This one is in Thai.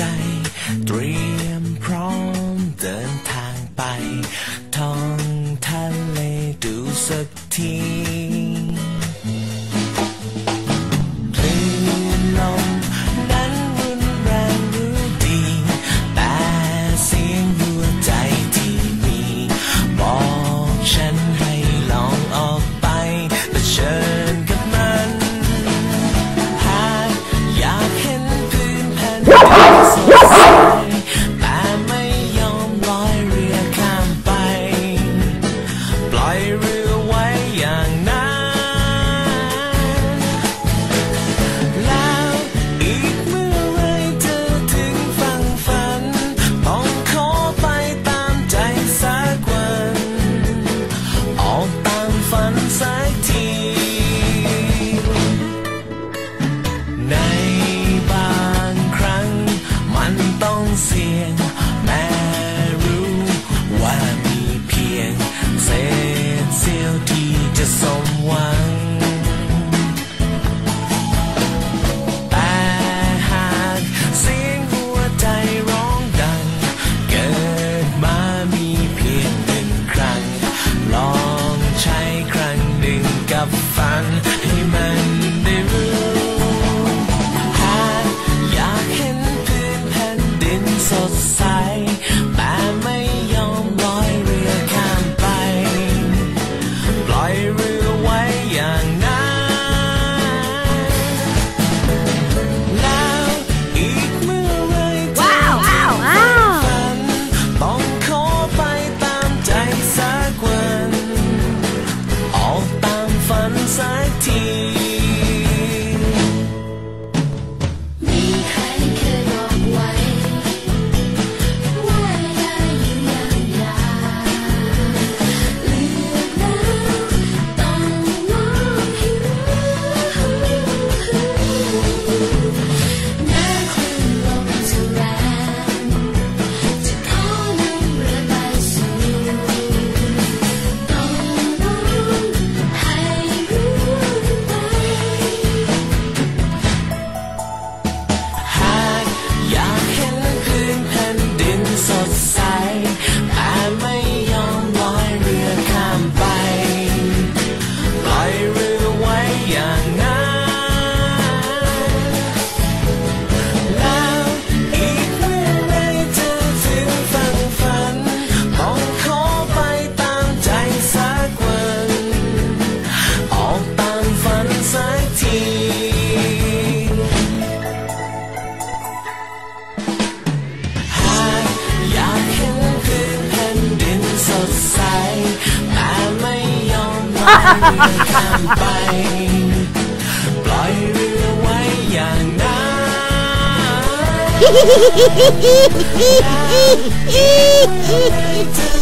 จ เตรียมพร้อมเดินทางไปท้องทะเลดูสักที Yes! Yes! จะสมหวัง แต่หากเสียงหัวใจร้องดัง เกิดมามีเพีหนึ่งครั้ง ลองใช้ครั้งหนึ่งกับฟังให้มันได้รู้หากอยากเห็นพื้นแผ่นดินสดใส ข้ามไปปล่อยเรือไว้อย่างนั้นจะถึง